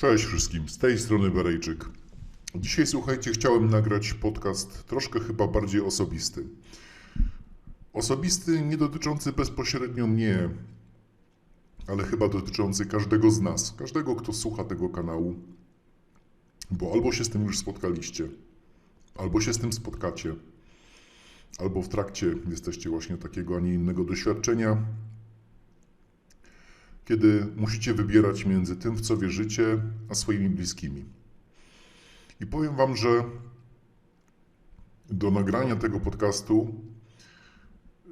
Cześć wszystkim, z tej strony Berejczyk. Dzisiaj słuchajcie, chciałem nagrać podcast troszkę chyba bardziej osobisty. Osobisty, nie dotyczący bezpośrednio mnie, ale chyba dotyczący każdego z nas, każdego, kto słucha tego kanału, bo albo się z tym już spotkaliście, albo się z tym spotkacie, albo w trakcie jesteście właśnie takiego, a nie innego doświadczenia, kiedy musicie wybierać między tym, w co wierzycie, a swoimi bliskimi. I powiem Wam, że do nagrania tego podcastu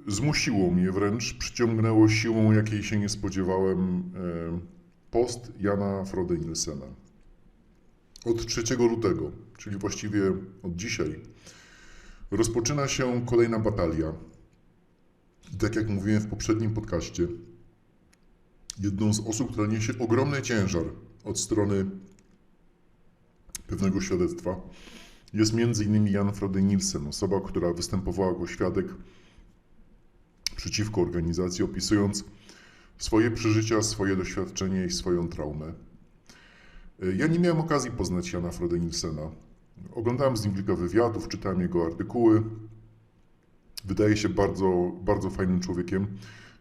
zmusiło mnie wręcz, przyciągnęło siłą, jakiej się nie spodziewałem, e, post Jana Frode Nielsena. Od 3 lutego, czyli właściwie od dzisiaj, rozpoczyna się kolejna batalia. I tak jak mówiłem w poprzednim podcaście, jedną z osób, która niesie ogromny ciężar od strony pewnego świadectwa, jest m.in. Jan Frode Nielsen, osoba, która występowała jako świadek przeciwko organizacji, opisując swoje przeżycia, swoje doświadczenie i swoją traumę. Ja nie miałem okazji poznać Jana Frode Nielsena. Oglądałem z nim kilka wywiadów, czytałem jego artykuły. Wydaje się bardzo, bardzo fajnym człowiekiem.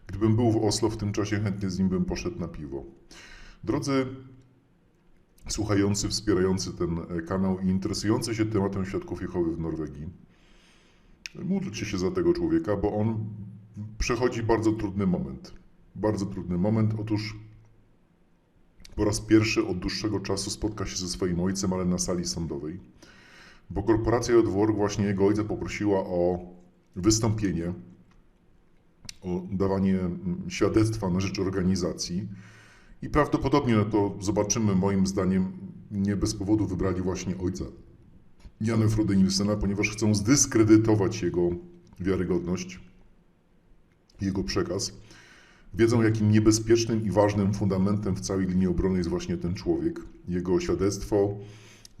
Gdybym był w Oslo w tym czasie, chętnie z nim bym poszedł na piwo. Drodzy słuchający, wspierający ten kanał i interesujący się tematem świadków Jehowy w Norwegii, módlcie się za tego człowieka, bo on przechodzi bardzo trudny moment. Bardzo trudny moment. Otóż po raz pierwszy od dłuższego czasu spotka się ze swoim ojcem, ale na sali sądowej, bo korporacja Jodwork właśnie jego ojca poprosiła o wystąpienie o dawanie świadectwa na rzecz organizacji. I prawdopodobnie to zobaczymy, moim zdaniem, nie bez powodu wybrali właśnie ojca Jana Frode Nielsena, ponieważ chcą zdyskredytować jego wiarygodność, jego przekaz. Wiedzą, jakim niebezpiecznym i ważnym fundamentem w całej linii obrony jest właśnie ten człowiek, jego świadectwo,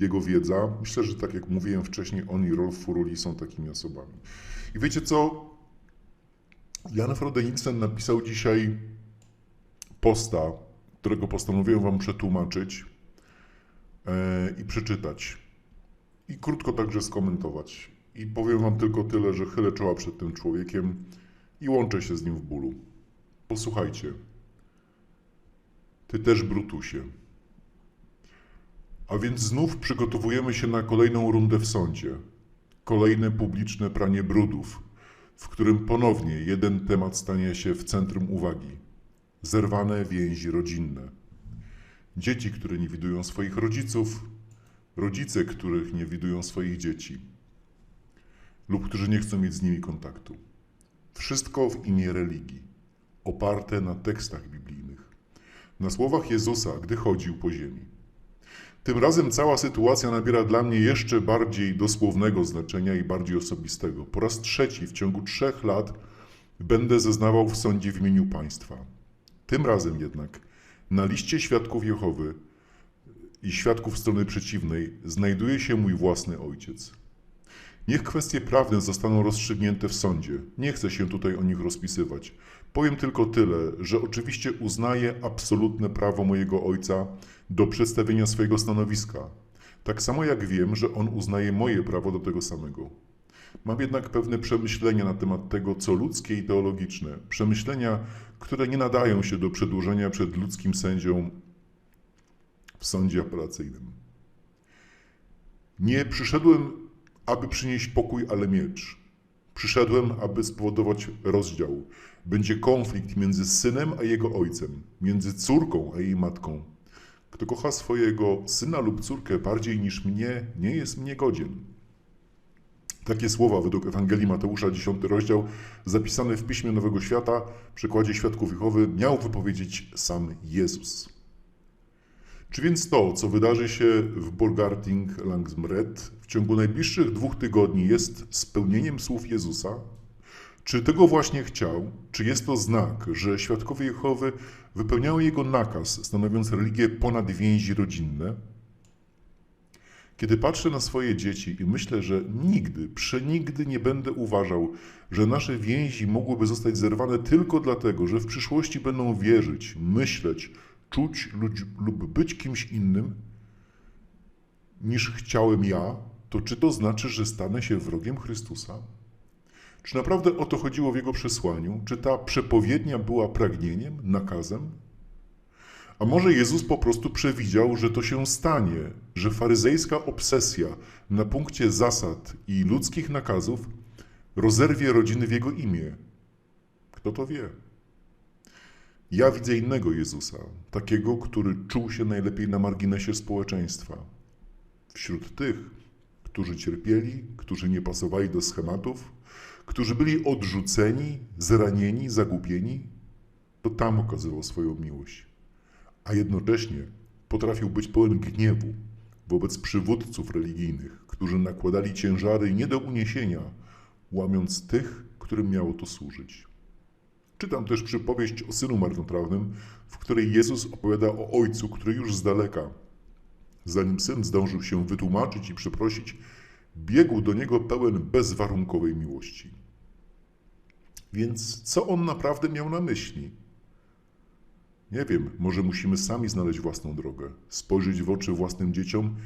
jego wiedza. Myślę, że tak jak mówiłem wcześniej, on i Rolf Furuli są takimi osobami. I wiecie co? Jan Frode Nielsen napisał dzisiaj posta, którego postanowiłem Wam przetłumaczyć e, i przeczytać. I krótko także skomentować. I powiem Wam tylko tyle, że chylę czoła przed tym człowiekiem i łączę się z nim w bólu. Posłuchajcie. Ty też, Brutusie. A więc znów przygotowujemy się na kolejną rundę w sądzie. Kolejne publiczne pranie brudów w którym ponownie jeden temat stanie się w centrum uwagi zerwane więzi rodzinne. Dzieci, które nie widują swoich rodziców, rodzice, których nie widują swoich dzieci, lub którzy nie chcą mieć z nimi kontaktu. Wszystko w imię religii, oparte na tekstach biblijnych, na słowach Jezusa, gdy chodził po ziemi. Tym razem cała sytuacja nabiera dla mnie jeszcze bardziej dosłownego znaczenia i bardziej osobistego. Po raz trzeci w ciągu trzech lat będę zeznawał w sądzie w imieniu państwa. Tym razem jednak na liście świadków Jehowy i świadków strony przeciwnej znajduje się mój własny ojciec. Niech kwestie prawne zostaną rozstrzygnięte w sądzie. Nie chcę się tutaj o nich rozpisywać. Powiem tylko tyle, że oczywiście uznaję absolutne prawo mojego ojca do przedstawienia swojego stanowiska. Tak samo jak wiem, że on uznaje moje prawo do tego samego. Mam jednak pewne przemyślenia na temat tego, co ludzkie i teologiczne. Przemyślenia, które nie nadają się do przedłużenia przed ludzkim sędzią w sądzie apelacyjnym. Nie przyszedłem, aby przynieść pokój, ale miecz. Przyszedłem, aby spowodować rozdział. Będzie konflikt między synem a jego ojcem, między córką a jej matką. Kto kocha swojego syna lub córkę bardziej niż mnie, nie jest mnie godzien. Takie słowa według Ewangelii Mateusza, 10 rozdział, zapisane w Piśmie Nowego Świata, w przykładzie Świadków Jehowy, miał wypowiedzieć sam Jezus. Czy więc to, co wydarzy się w Borgarting Langsmred w ciągu najbliższych dwóch tygodni jest spełnieniem słów Jezusa? Czy tego właśnie chciał? Czy jest to znak, że świadkowie Jehowy wypełniały jego nakaz, stanowiąc religię ponad więzi rodzinne? Kiedy patrzę na swoje dzieci i myślę, że nigdy, przenigdy nie będę uważał, że nasze więzi mogłyby zostać zerwane tylko dlatego, że w przyszłości będą wierzyć, myśleć, czuć lub- być kimś innym niż chciałem ja, to czy to znaczy, że stanę się wrogiem Chrystusa? Czy naprawdę o to chodziło w jego przesłaniu? Czy ta przepowiednia była pragnieniem, nakazem? A może Jezus po prostu przewidział, że to się stanie, że faryzejska obsesja na punkcie zasad i ludzkich nakazów rozerwie rodziny w jego imię? Kto to wie? Ja widzę innego Jezusa, takiego, który czuł się najlepiej na marginesie społeczeństwa. Wśród tych, którzy cierpieli, którzy nie pasowali do schematów, którzy byli odrzuceni, zranieni, zagubieni, to tam okazywał swoją miłość. A jednocześnie potrafił być pełen gniewu wobec przywódców religijnych, którzy nakładali ciężary nie do uniesienia, łamiąc tych, którym miało to służyć. Czytam też przypowieść o synu marnotrawnym, w której Jezus opowiada o ojcu, który już z daleka, zanim syn zdążył się wytłumaczyć i przeprosić, biegł do niego pełen bezwarunkowej miłości. Więc co on naprawdę miał na myśli? Nie wiem, może musimy sami znaleźć własną drogę, spojrzeć w oczy własnym dzieciom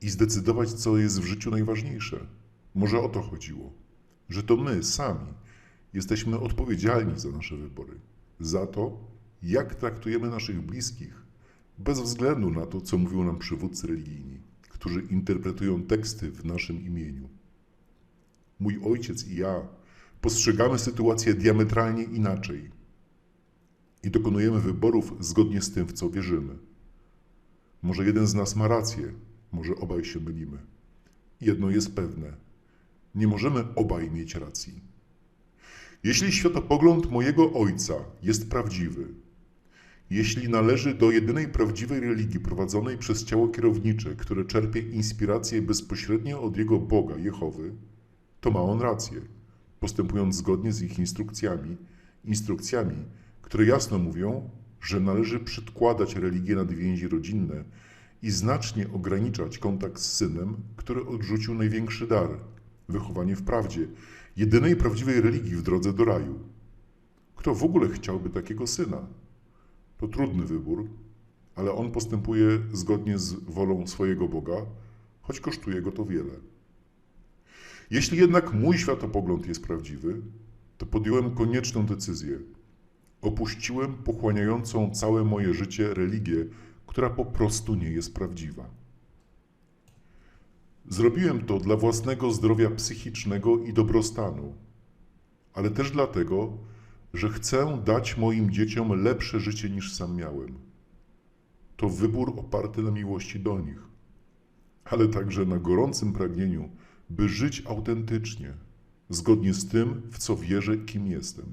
i zdecydować, co jest w życiu najważniejsze. Może o to chodziło, że to my sami jesteśmy odpowiedzialni za nasze wybory, za to, jak traktujemy naszych bliskich, bez względu na to, co mówią nam przywódcy religijni, którzy interpretują teksty w naszym imieniu. Mój ojciec i ja postrzegamy sytuację diametralnie inaczej i dokonujemy wyborów zgodnie z tym, w co wierzymy. Może jeden z nas ma rację, może obaj się mylimy. Jedno jest pewne: nie możemy obaj mieć racji. Jeśli światopogląd mojego ojca jest prawdziwy, jeśli należy do jedynej prawdziwej religii prowadzonej przez ciało kierownicze, które czerpie inspirację bezpośrednio od jego Boga, Jehowy, to ma on rację, postępując zgodnie z ich instrukcjami, instrukcjami, które jasno mówią, że należy przedkładać religię nad więzi rodzinne i znacznie ograniczać kontakt z synem, który odrzucił największy dar wychowanie w prawdzie, jedynej prawdziwej religii w drodze do raju. Kto w ogóle chciałby takiego syna? To trudny wybór, ale on postępuje zgodnie z wolą swojego Boga, choć kosztuje go to wiele. Jeśli jednak mój światopogląd jest prawdziwy, to podjąłem konieczną decyzję. Opuściłem pochłaniającą całe moje życie religię, która po prostu nie jest prawdziwa. Zrobiłem to dla własnego zdrowia psychicznego i dobrostanu, ale też dlatego, że chcę dać moim dzieciom lepsze życie niż sam miałem. To wybór oparty na miłości do nich, ale także na gorącym pragnieniu, by żyć autentycznie, zgodnie z tym, w co wierzę, kim jestem.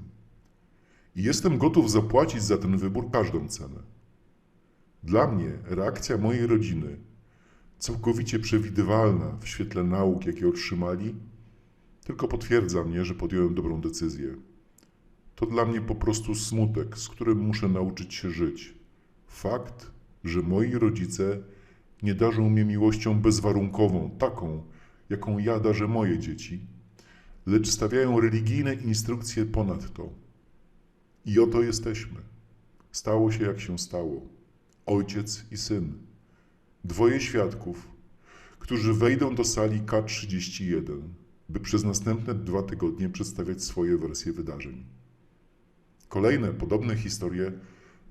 I jestem gotów zapłacić za ten wybór każdą cenę. Dla mnie reakcja mojej rodziny, całkowicie przewidywalna w świetle nauk, jakie otrzymali, tylko potwierdza mnie, że podjąłem dobrą decyzję. To dla mnie po prostu smutek, z którym muszę nauczyć się żyć. Fakt, że moi rodzice nie darzą mnie miłością bezwarunkową, taką, jaką ja darzę moje dzieci, lecz stawiają religijne instrukcje ponad to. I oto jesteśmy. Stało się jak się stało. Ojciec i syn. Dwoje świadków, którzy wejdą do sali K31, by przez następne dwa tygodnie przedstawiać swoje wersje wydarzeń. Kolejne podobne historie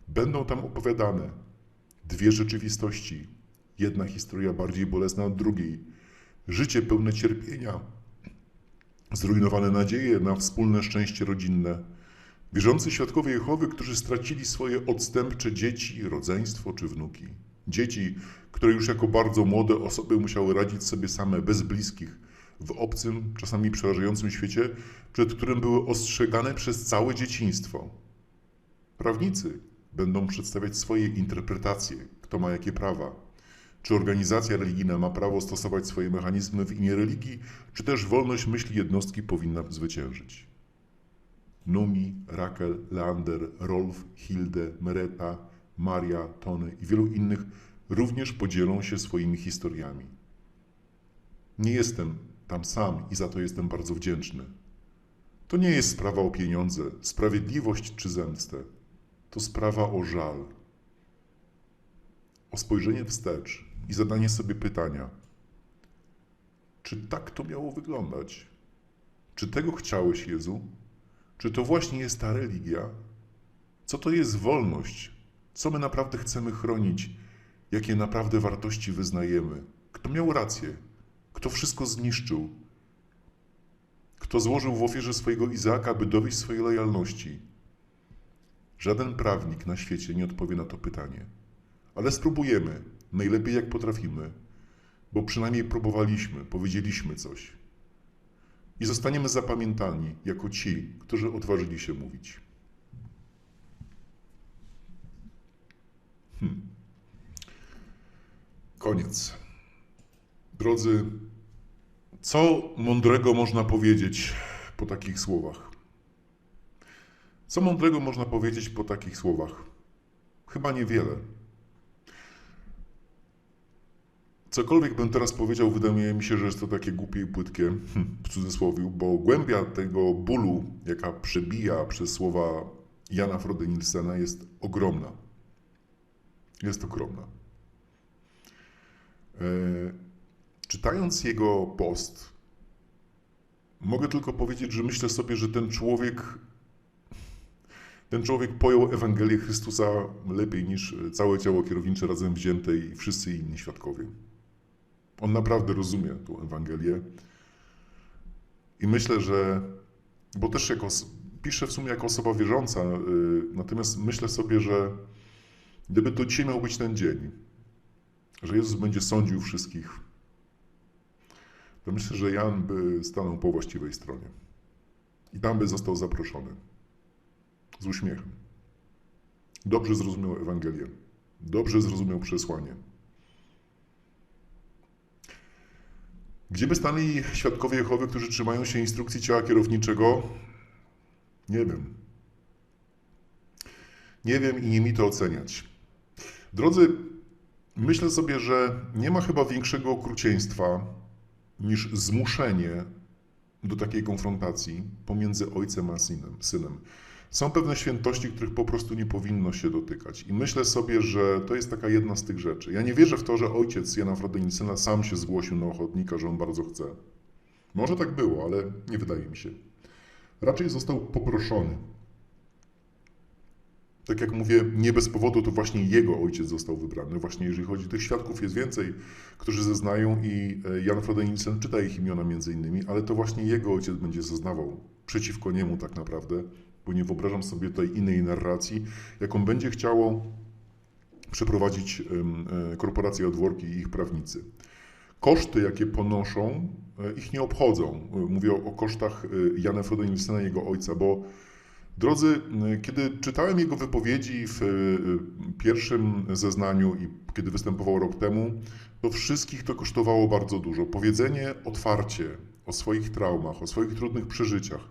będą tam opowiadane. Dwie rzeczywistości, jedna historia bardziej bolesna od drugiej, życie pełne cierpienia, zrujnowane nadzieje na wspólne szczęście rodzinne, wierzący świadkowie Jehowy, którzy stracili swoje odstępcze dzieci, rodzeństwo czy wnuki. Dzieci, które już jako bardzo młode osoby musiały radzić sobie same bez bliskich, w obcym, czasami przerażającym świecie, przed którym były ostrzegane przez całe dzieciństwo. Prawnicy będą przedstawiać swoje interpretacje, kto ma jakie prawa. Czy organizacja religijna ma prawo stosować swoje mechanizmy w imię religii, czy też wolność myśli jednostki powinna zwyciężyć. Numi, Rakel, Leander, Rolf, Hilde, Mereta, Maria, Tony i wielu innych również podzielą się swoimi historiami. Nie jestem tam sam i za to jestem bardzo wdzięczny. To nie jest sprawa o pieniądze, sprawiedliwość czy zemstę. To sprawa o żal. o spojrzenie wstecz i zadanie sobie pytania: czy tak to miało wyglądać? Czy tego chciałeś, Jezu? Czy to właśnie jest ta religia? Co to jest wolność? Co my naprawdę chcemy chronić? Jakie naprawdę wartości wyznajemy? Kto miał rację? Kto wszystko zniszczył? Kto złożył w ofierze swojego Izaaka, by dowieść swojej lojalności? Żaden prawnik na świecie nie odpowie na to pytanie. Ale spróbujemy, najlepiej jak potrafimy, bo przynajmniej próbowaliśmy, powiedzieliśmy coś. I zostaniemy zapamiętani jako ci, którzy odważyli się mówić. Hmm. Koniec. Drodzy, co mądrego można powiedzieć po takich słowach? Co mądrego można powiedzieć po takich słowach? Chyba niewiele. Cokolwiek bym teraz powiedział, wydaje mi się, że jest to takie głupie i płytkie, hm, w cudzysłowie, bo głębia tego bólu, jaka przebija przez słowa Jana Frode Nilsena, jest ogromna. Jest ogromna. E, czytając jego post, mogę tylko powiedzieć, że myślę sobie, że ten człowiek ten człowiek pojął Ewangelię Chrystusa lepiej niż całe ciało kierownicze razem wzięte i wszyscy inni świadkowie. On naprawdę rozumie tę Ewangelię. I myślę, że, bo też jako, piszę w sumie jako osoba wierząca, yy, natomiast myślę sobie, że gdyby to dzisiaj miał być ten dzień, że Jezus będzie sądził wszystkich, to myślę, że Jan by stanął po właściwej stronie. I tam by został zaproszony. Z uśmiechem. Dobrze zrozumiał Ewangelię. Dobrze zrozumiał przesłanie. Gdzie by stanęli świadkowie Jehowy, którzy trzymają się instrukcji ciała kierowniczego? Nie wiem. Nie wiem i nie mi to oceniać. Drodzy, myślę sobie, że nie ma chyba większego okrucieństwa niż zmuszenie do takiej konfrontacji pomiędzy ojcem a synem. synem. Są pewne świętości, których po prostu nie powinno się dotykać. I myślę sobie, że to jest taka jedna z tych rzeczy. Ja nie wierzę w to, że ojciec Jana Frodenicena sam się zgłosił na ochotnika, że on bardzo chce. Może tak było, ale nie wydaje mi się. Raczej został poproszony. Tak jak mówię, nie bez powodu to właśnie jego ojciec został wybrany. Właśnie jeżeli chodzi tych świadków jest więcej, którzy zeznają i e, Jan Frodenicen czyta ich imiona między innymi, ale to właśnie jego ojciec będzie zeznawał przeciwko niemu tak naprawdę bo nie wyobrażam sobie tutaj innej narracji, jaką będzie chciało przeprowadzić e, korporacje odworki i ich prawnicy. Koszty, jakie ponoszą, e, ich nie obchodzą. E, mówię o kosztach Jana Frodenilsena, jego ojca, bo drodzy, kiedy czytałem jego wypowiedzi w pierwszym zeznaniu i kiedy występował rok temu, to wszystkich to kosztowało bardzo dużo. Powiedzenie otwarcie o swoich traumach, o swoich trudnych przeżyciach,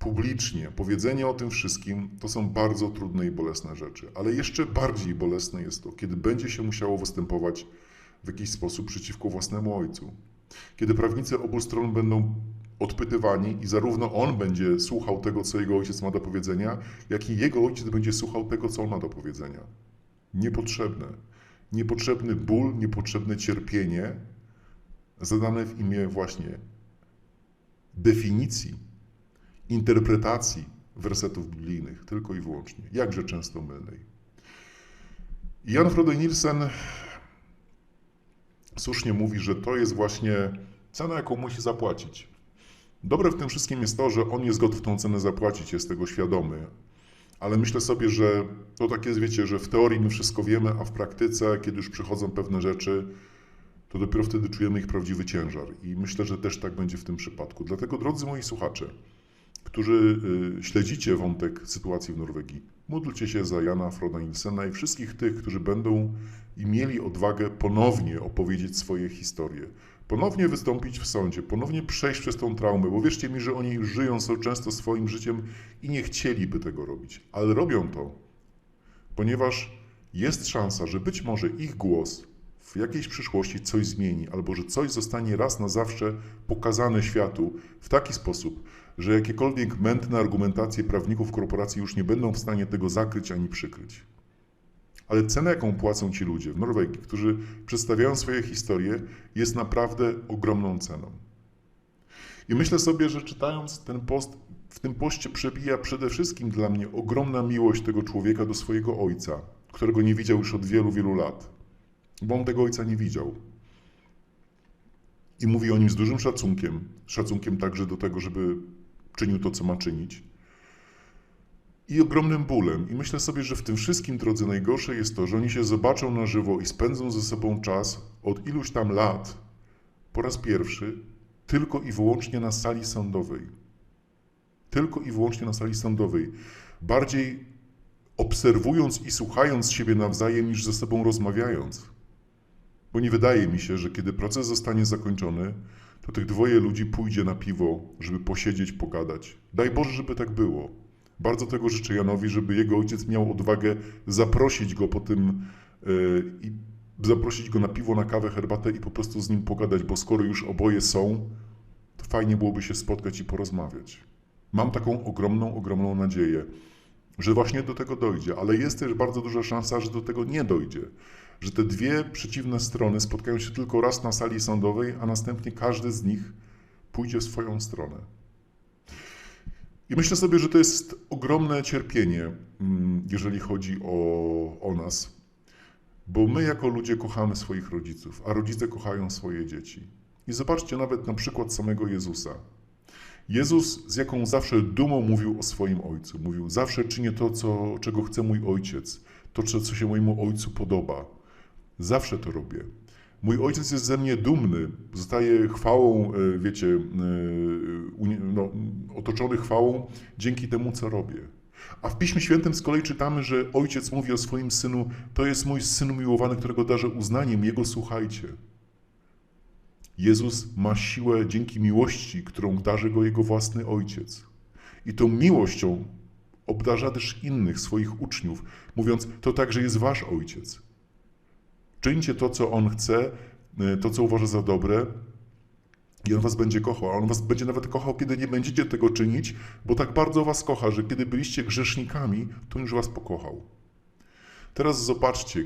publicznie powiedzenie o tym wszystkim to są bardzo trudne i bolesne rzeczy. Ale jeszcze bardziej bolesne jest to, kiedy będzie się musiało występować w jakiś sposób przeciwko własnemu ojcu. Kiedy prawnicy obu stron będą odpytywani i zarówno on będzie słuchał tego, co jego ojciec ma do powiedzenia, jak i jego ojciec będzie słuchał tego, co on ma do powiedzenia. Niepotrzebne. Niepotrzebny ból, niepotrzebne cierpienie zadane w imię właśnie definicji interpretacji wersetów biblijnych, tylko i wyłącznie, jakże często mylnej. Jan Frode Nielsen słusznie mówi, że to jest właśnie cena, jaką musi zapłacić. Dobre w tym wszystkim jest to, że on jest gotów tą cenę zapłacić, jest tego świadomy. Ale myślę sobie, że to tak jest, wiecie, że w teorii my wszystko wiemy, a w praktyce, kiedy już przychodzą pewne rzeczy, to dopiero wtedy czujemy ich prawdziwy ciężar. I myślę, że też tak będzie w tym przypadku. Dlatego, drodzy moi słuchacze, którzy y, śledzicie wątek sytuacji w Norwegii. Módlcie się za Jana Froda Nilsena i wszystkich tych, którzy będą i mieli odwagę ponownie opowiedzieć swoje historie, ponownie wystąpić w sądzie, ponownie przejść przez tą traumę, bo wierzcie mi, że oni już żyją często swoim życiem i nie chcieliby tego robić, ale robią to, ponieważ jest szansa, że być może ich głos w jakiejś przyszłości coś zmieni, albo że coś zostanie raz na zawsze pokazane światu w taki sposób, że jakiekolwiek mętne argumentacje prawników korporacji już nie będą w stanie tego zakryć ani przykryć. Ale cena, jaką płacą ci ludzie w Norwegii, którzy przedstawiają swoje historie, jest naprawdę ogromną ceną. I myślę sobie, że czytając ten post, w tym poście przebija przede wszystkim dla mnie ogromna miłość tego człowieka do swojego ojca, którego nie widział już od wielu, wielu lat. Bo on tego ojca nie widział. I mówi o nim z dużym szacunkiem, szacunkiem także do tego, żeby czynił to, co ma czynić. I ogromnym bólem. I myślę sobie, że w tym wszystkim, drodzy, najgorsze jest to, że oni się zobaczą na żywo i spędzą ze sobą czas od iluś tam lat po raz pierwszy tylko i wyłącznie na sali sądowej. Tylko i wyłącznie na sali sądowej. Bardziej obserwując i słuchając siebie nawzajem, niż ze sobą rozmawiając. Bo nie wydaje mi się, że kiedy proces zostanie zakończony, to tych dwoje ludzi pójdzie na piwo, żeby posiedzieć, pogadać. Daj Boże, żeby tak było. Bardzo tego życzę Janowi, żeby jego ojciec miał odwagę zaprosić go po tym yy, i zaprosić go na piwo, na kawę, herbatę i po prostu z nim pogadać, bo skoro już oboje są, to fajnie byłoby się spotkać i porozmawiać. Mam taką ogromną, ogromną nadzieję, że właśnie do tego dojdzie, ale jest też bardzo duża szansa, że do tego nie dojdzie. Że te dwie przeciwne strony spotkają się tylko raz na sali sądowej, a następnie każdy z nich pójdzie w swoją stronę. I myślę sobie, że to jest ogromne cierpienie, mm, jeżeli chodzi o, o nas, bo my jako ludzie kochamy swoich rodziców, a rodzice kochają swoje dzieci. I zobaczcie nawet na przykład samego Jezusa. Jezus z jaką zawsze dumą mówił o swoim Ojcu. Mówił, zawsze czynię to, co, czego chce mój Ojciec, to, co się mojemu Ojcu podoba. Zawsze to robię. Mój ojciec jest ze mnie dumny, zostaje chwałą, e, wiecie, e, no, otoczony chwałą dzięki temu, co robię. A w Piśmie Świętym z kolei czytamy, że ojciec mówi o swoim synu: To jest mój syn miłowany, którego darzę uznaniem, jego słuchajcie. Jezus ma siłę dzięki miłości, którą darzy go jego własny ojciec. I tą miłością obdarza też innych swoich uczniów, mówiąc: To także jest wasz ojciec. Czyńcie to, co on chce, y, to, co uważa za dobre, i on was będzie kochał, on was będzie nawet kochał, kiedy nie będziecie tego czynić, bo tak bardzo was kocha, że kiedy byliście grzesznikami, to już was pokochał. Teraz zobaczcie,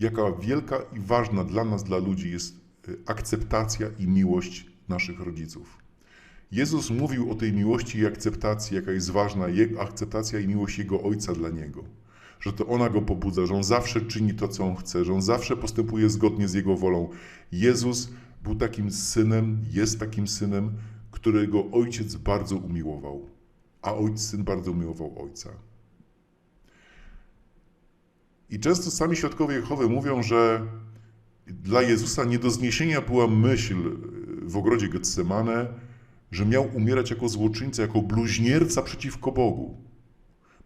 jaka wielka i ważna dla nas, dla ludzi jest y, akceptacja i miłość naszych rodziców. Jezus mówił o tej miłości i akceptacji, jaka jest ważna, akceptacja i miłość Jego Ojca dla Niego. Że to ona Go pobudza, że On zawsze czyni to, co On chce, że On zawsze postępuje zgodnie z Jego wolą. Jezus był takim synem, jest takim synem, którego ojciec bardzo umiłował, a ojciec, syn bardzo umiłował ojca. I często sami świadkowie Jehowy mówią, że dla Jezusa nie do zniesienia była myśl w ogrodzie Getsemane, że miał umierać jako złoczyńca, jako bluźnierca przeciwko Bogu.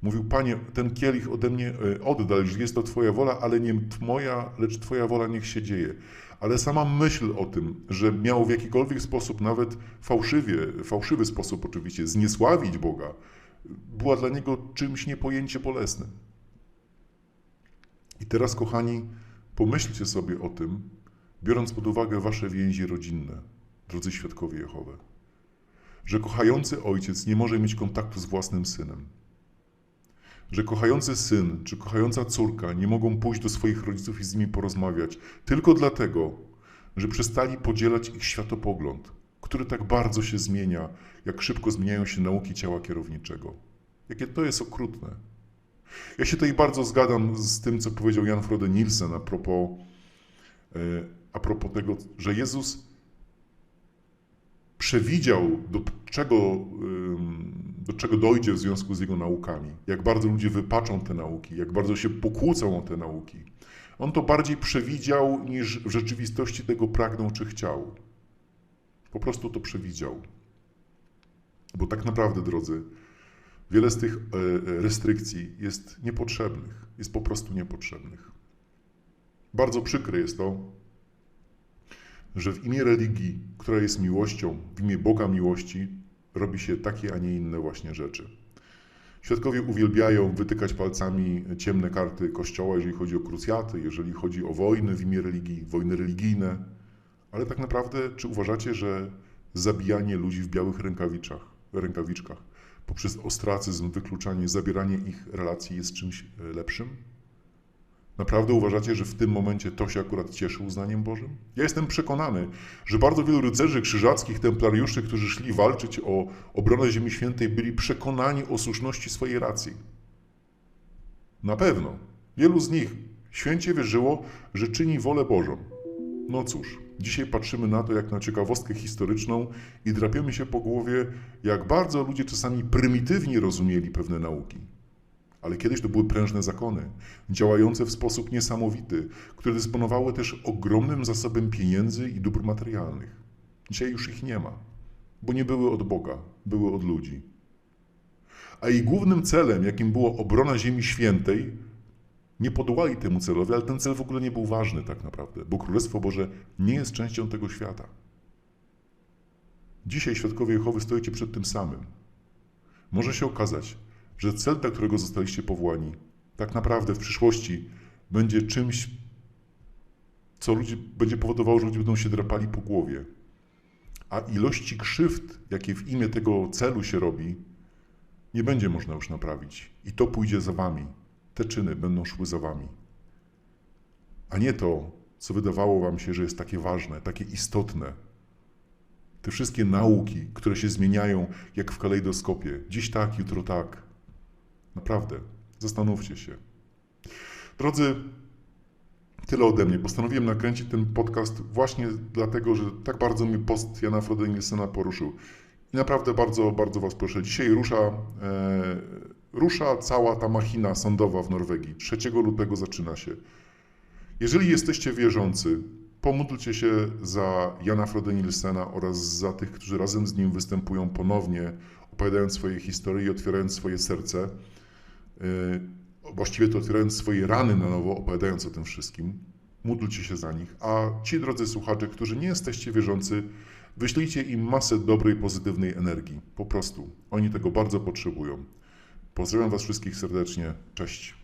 Mówił, Panie, ten kielich ode mnie e, oddal, jeśli jest to Twoja wola, ale nie moja, lecz Twoja wola niech się dzieje. Ale sama myśl o tym, że miał w jakikolwiek sposób, nawet fałszywie, fałszywy sposób oczywiście, zniesławić Boga, była dla niego czymś niepojęcie bolesnym. I teraz, kochani, pomyślcie sobie o tym, biorąc pod uwagę wasze więzi rodzinne, drodzy świadkowie Jehowe, że kochający ojciec nie może mieć kontaktu z własnym synem że kochający syn czy kochająca córka nie mogą pójść do swoich rodziców i z nimi porozmawiać tylko dlatego, że przestali podzielać ich światopogląd, który tak bardzo się zmienia, jak szybko zmieniają się nauki ciała kierowniczego. Jakie to jest okrutne. Ja się tutaj bardzo zgadzam z tym, co powiedział Jan Frode Nielsen a propos, e, a propos tego, że Jezus przewidział, do czego, do czego dojdzie w związku z jego naukami, jak bardzo ludzie wypaczą te nauki, jak bardzo się pokłócą o te nauki. On to bardziej przewidział, niż w rzeczywistości tego pragnął czy chciał. Po prostu to przewidział. Bo tak naprawdę, drodzy, wiele z tych e, e, restrykcji jest niepotrzebnych, jest po prostu niepotrzebnych. Bardzo przykre jest to, że w imię religii, która jest miłością, w imię Boga miłości, robi się takie, a nie inne właśnie rzeczy. Świadkowie uwielbiają wytykać palcami ciemne karty Kościoła, jeżeli chodzi o krucjaty, jeżeli chodzi o wojny w imię religii, wojny religijne. Ale tak naprawdę, czy uważacie, że zabijanie ludzi w białych rękawiczach, rękawiczkach poprzez ostracyzm, wykluczanie, zabieranie ich relacji jest czymś lepszym? Naprawdę uważacie, że w tym momencie to się akurat cieszy uznaniem Bożym? Ja jestem przekonany, że bardzo wielu rycerzy krzyżackich, templariuszy, którzy szli walczyć o obronę Ziemi Świętej, byli przekonani o słuszności swojej racji. Na pewno. Wielu z nich święcie wierzyło, że czyni wolę Bożą. No cóż, dzisiaj patrzymy na to jak na ciekawostkę historyczną i drapiemy się po głowie, jak bardzo ludzie czasami prymitywnie rozumieli pewne nauki. Ale kiedyś to były prężne zakony, działające w sposób niesamowity, które dysponowały też ogromnym zasobem pieniędzy i dóbr materialnych. Dzisiaj już ich nie ma, bo nie były od Boga, były od ludzi. A jej głównym celem, jakim była obrona Ziemi Świętej, nie podołali temu celowi, ale ten cel w ogóle nie był ważny tak naprawdę, bo Królestwo Boże nie jest częścią tego świata. Dzisiaj świadkowie Jehowy stoicie przed tym samym. Może się okazać, że cel, dla którego zostaliście powołani, tak naprawdę w przyszłości będzie czymś, co ludzi, będzie powodowało, że ludzie będą się drapali po głowie. A ilości krzywd, jakie w imię tego celu się robi, nie będzie można już naprawić. I to pójdzie za wami. Te czyny będą szły za wami. A nie to, co wydawało wam się, że jest takie ważne, takie istotne. Te wszystkie nauki, które się zmieniają jak w kalejdoskopie. Dziś tak, jutro tak. Naprawdę, zastanówcie się. Drodzy, tyle ode mnie. Postanowiłem nakręcić ten podcast właśnie dlatego, że tak bardzo mnie post Jana Frode Nielsena poruszył. I naprawdę bardzo, bardzo Was proszę. Dzisiaj rusza, e, rusza cała ta machina sądowa w Norwegii. 3 lutego zaczyna się. Jeżeli jesteście wierzący, pomódlcie się za Jana Frode Nielsena oraz za tych, którzy razem z nim występują ponownie, opowiadając swoje historie i otwierając swoje serce. E, właściwie to otwierając swoje rany na nowo, opowiadając o tym wszystkim. Módlcie się za nich. A ci, drodzy słuchacze, którzy nie jesteście wierzący, Wyślijcie im masę dobrej, pozytywnej energii. Po prostu. Oni tego bardzo potrzebują. Pozdrawiam Was wszystkich serdecznie. Cześć.